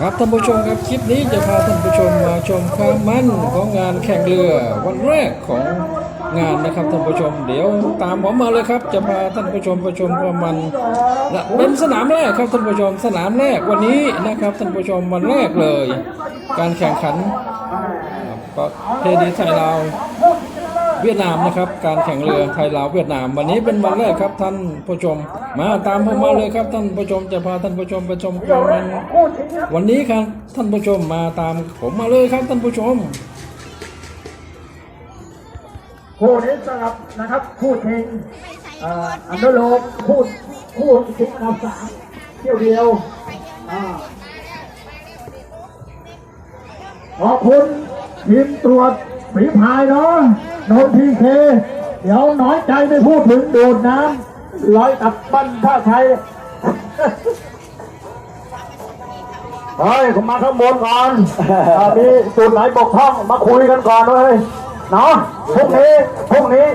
ครับท่านผู้ชมครับคลิปนี้จะพาท่านผู้ชมมาชมความมันของงานแข่งเรือวันแรกของงานนะครับท่านผู้ชม เดี๋ยวตามผมมาเลยครับ จะพาท่านผู้ชมไปชมความมันและเป็นสนามแรกครับท่านผู้ชมสนามแรกวันนี้นะครับท่านผู้ชมวันแรกเลย การแข่งขันประเพณีไทยลา เวียดนามนะครับ การแข่งเรือไทยลาวเวียดนาม วันนี้เป็นวันแรกครับท่านผู้ชม มาตามผมมาเลยครับ ท่านผู้ชมจะพาท่านผู้ชมไปชมความมันวันนี้ครับท่านผู้ชมมาตามผมมาเลยครับท่านผู้ชมคู่นี้สำหรับนะครับคู่ชิงเองอันเดอร์โลกคู่คู่ชิงอันดับสามเที่ยวเดียวขอบคุณทีมตรวจฝีพายเนาะ โนนทีเค เดี๋ยวน้อยใจไม่พูดถึงโดดน้ำลอยตับปั้นท่าไทยเฮ้ยผมมาข้างบนก่อนมีจุดไหนบกพร่องมาคุยกันก่อนเลยเนาะพรุ่งนี้พรุ่งนี้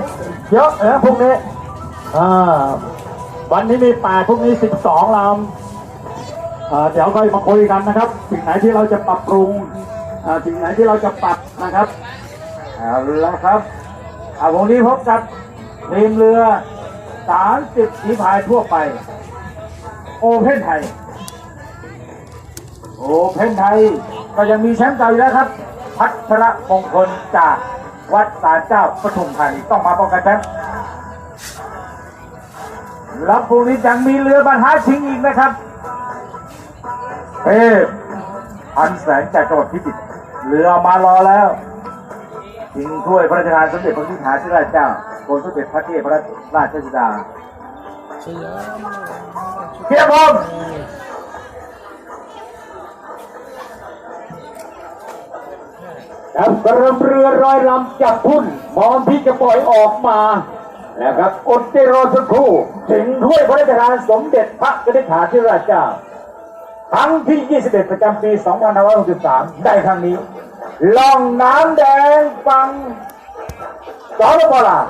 เยอะเออพรุ่งนี้อ่าวันนี้มีแปดพรุ่งนี้สิบสองลำเดี๋ยวค่อยมาคุยกันนะครับ สิ่งไหนที่เราจะปรับปรุงสิ่งไหนที่เราจะปรับนะครับเอาละครับ อ่าวันนี้พบกับทีมเรือสามสิบสีพายทั่วไป โอเพนไทย โอเพนไทย ก็ยังมีแชมป์เก่าอยู่แล้วครับ พัชระมงคลจากวัดสารเจ้าปทุมธานีต้องมาป้องกันแชมป์แล้วพรุ่งนี้ยังมีเรือบรรทัดชิงอีกนะครับ เอ๊พันแสงจากจังหวัดพิจิตรเรือมารอแล้ว ชิงถ้วยพระราชทานสมเด็จพระนิธิาธิราชเจ้ากรมสมเด็จพระเทพรัตนราชสุดาเทียบพร้อมครับกระเรือรอยลำจับทุ่นมอมที่จะปล่อยออกมานะครับอดใจรอสักครู่ถึงถ้วยพระราชทานสมเด็จพระกนิษฐาธิราชเจ้าครั้งที่ 21 ประจำปี 2563 ได้ครั้งนี้ ล่องน้ำแดงฟังสองปลาว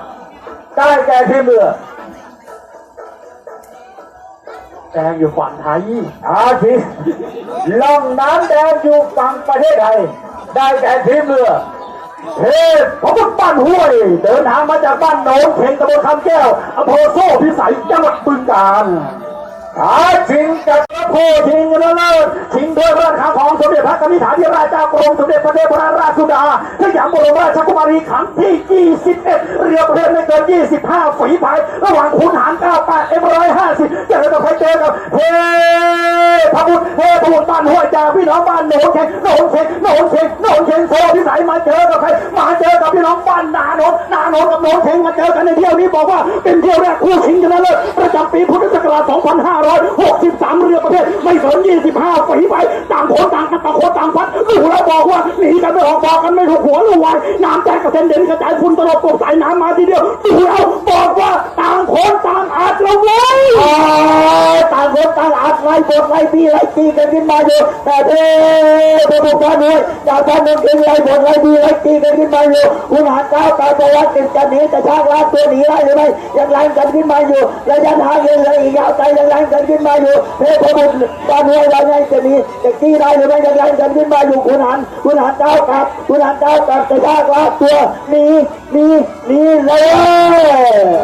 ได้แก่ทีมเรือแดงอยู่ฝั่งไทยอาทีล่องน้ำแดงอยู่ฝั่งประเทศไทย ได้แก่ทีมเรือเทพพระพุทธบ้านห้วย เดินทางมาจากบ้านโหนนเขงตะบนคำแก้วอำเภอโซ่พิสัยจังหวัดบึงกาฬ อาชิงกับพระโพชิงกันแล้วเลิศชิงด้วยราชาของสมเด็จพระกนิษฐาธิราชเจ้ากรมสมเด็จพระเทพรัตนราชสุดาสยามบรมราชกุมารีขันที่21เรือประเภทไม่เกิน 25 ฝีพายระหว่างขุนหาร 98เอ็มร้อยห้าสิบเจอกับใครเจอกับเฮ้พระบุตรเฮ้พระบุตรบ้านห้วยจาพี่น้องบ้านโหนนเชงโหนนเชงโหนนเชงโหนนเชงโซพิสัยมาเจอกับใครมาเจอกับพี่น้องบ้านนาโหนนนาโหนนกับโหนนเชงมาเจอกันในเที่ยวนี้บอกว่าเป็นเที่ยวแรกคู่ชิงชนะเลิศประจำปีพุทธ 2563 เรือประเภท ไม่เกิน25ฝีไปต่างคนต่างกันต่างคนต่างพัดดูแล้วบอกว่าหนีกันไม่ออกบอกกันไม่ถูกหัวลูกวายน้ำแตกระเซ็นเด่นกระจายคุณตลบตกสายน้ำมาทีเดียวดูแล้วบอกว่าต่างคนต่างอาจละเว้ยต่างคนต่างอาจไล่บทไล่ปีไล่ตีกันขึ้นมาอยู่แต่เด้ตัวบุการด้วยจากการเมืองเก่งไล่บทไล่ปีไล่ตีกันขึ้นมาอยู่คุณหาเก้าวตาประวัติติดจะหนีจะชักลากตัวหนีได้หรือไม่ยังไล่กันขึ้นมาอยู่ระยะทางยังเลืออีกยาวไกลยังไล่กันขึ้นมาอยู่เทพบุตรบ้านห้ยเราไงจะหนีจะกี้ได้หรือไม่ยังไล่กันขึ้นมาอยู่คุณหันคุณหันเก้ากลับคุณหันเก้ากลับจะชักลาตัวหนีหนีหนีเลย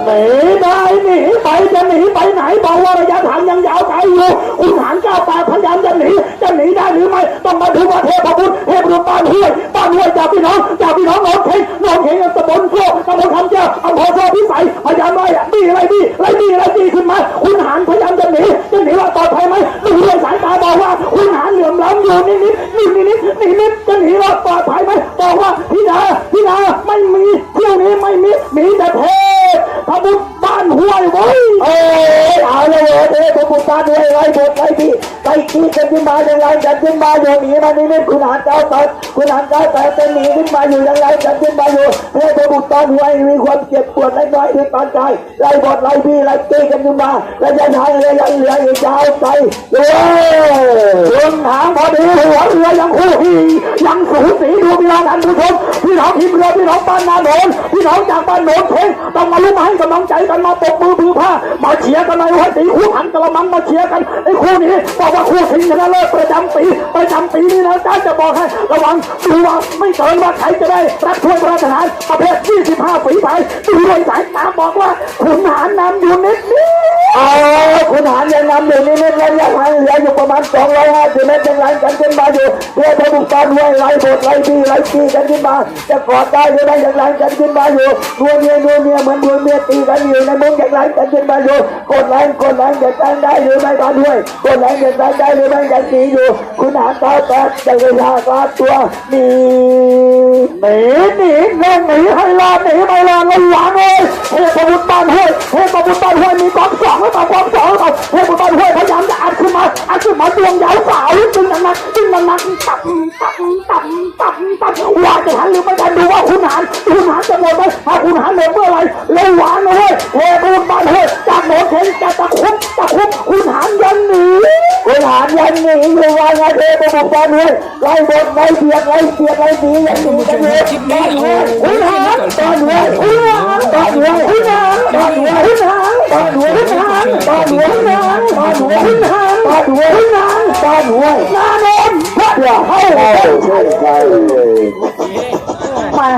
หนีได้หนีไปจะหนีไปไหนบอกว่าระยะทางยังยาวไกลอยู่คุณหันเก้าวแปดพยายามจะหนีจะหนีได้หรือไม่ต้องมาถึงว่าเทพบุตรเทพบุตรบ้านห้วยบ้านห้วยจากพี่น้องจากพี่น้องน้อนเข่งน้อนเข่งตะบนโซ่ตะบนคำเจ้าอำเภอโซ่พิสัยพยายามไล่อะดีอะไรดีอะไรดีอะไรดีขึ้นมาคุณหันพยายามจะหนีจะหนีว่าปลอดภัยไหมดูด้วยสายตาบอกว่าคุณหันเหลื่ อยู่นิดนิดนิดนิดนิดนิดจะหนีว่าปลอดภัยไหมบอกว่าพี่ดาพี่ดาไม่มีเที่ยวนี้ไม่มีมีแต่เพศพระบุตรบ้านห้วยเว้ยเอ้ยเอาเลยเว้ยเทพพระบุตรบ้านห้วยไล่บทไรพี่ ขี้กันขึ้นมาอย่างไรกันขึ้นมาอยู่หนีมานิดนิดคุณหันเจ้าตัดคุณหันเจ้าแต่จะหนีขึ้นมาอยู่อย่างไรกันขึ้นมาอยู่เทพพระบุตรนห้วยมีความเจ็บปวดเล็กน้อยที่ปานใจไล่บทไล่พี่ไล่ตีกันขึ้นมาระยะทางระยะเหลืออีกยาวไกลเว้ยคุณหางพอดีหัวเรือยังคู่อียังสูสีดูพี่น้องท่านผู้ชมพี่น้องทีมเรือพี่น้องบ้านนาโนนพี่น้องจากบ้านโนนเพ่งต้องมาลุ้มมาให้กำลังใจกันมาปรบมือพือผ้ามาเชียร์กันในวันตีคู่หันกระมังมาเชียร์กันไอ้คู่นี้บอกว่าคู่ชิงชนะเลิศประจำปีประจำปีนี้นะจ้าจะบอกให้ระวังดูว่าไม่เกินว่าใครจะได้รับถ้วยพระราชทานประเภท 25 ฝีไปดูด้วยสายตาบอกว่าขุนหารนำอยู่นิดนิดอ๋อขุนหารยังนำอยู่นิด นิดระยะทางเหลืออยู่ประมาณ250เมตรยังไล่กันขึ้นมาอยู่เพื่อทะลุการห้วยไล่บดไล่ดีไล่ตีกันขึ้นมา จะกอดได้หรือไม่ยังไล่กันขึ้นมาอยู่นัวเมียนัวเมียเหมือนนัวเมียตีกันอยู่ในมุ้งยังไล่กันขึ้นมาอยู่กดแรงกดแรงจะแจ้งได้หรือไม่ตอนด้วยกดแรงจะแจ้งได้หรือไม่ยังตีอยู่ คุณหาต่อแปดจะเวลากาตัวหนีหนีหนีเร่งหนีให้รอดหนีไม่รอดระวังเลยเทพบุตรบ้านห้วยเทพบุตรบ้านห้วย ขึ้นมอดขึ้นมาดวงยาวสาวจึงนักๆจึงนักๆตับตับตับตับตับว่าจะทันหรือไม่ทันดูว่าคุณหารคุณหารจะหมดไหมถ้าคุณหารหมดเมื่อไหรระวังนะเว้ยเทพบุตรบ้านห้ยจากโหนเข็นจะตะคุบตะคุบคุณหารยันหนีคุณหารยันหนีอยู่ว่าไงเทพบุตรบ้านห้ยไล่บดไล่เบียดไล่เบียดไล่หนีอยันหนีกันเลยคลิปนี้โอ้โหคุณหารตอนหัวคุณหารตอนหัวคุณหารตอนหัวคุณหารตอนหัวคุณหางตาหลวงนางตาหลวงนางตาหลวงนางตาหลวงนางนนท์พระเจ้าเข้าไปมา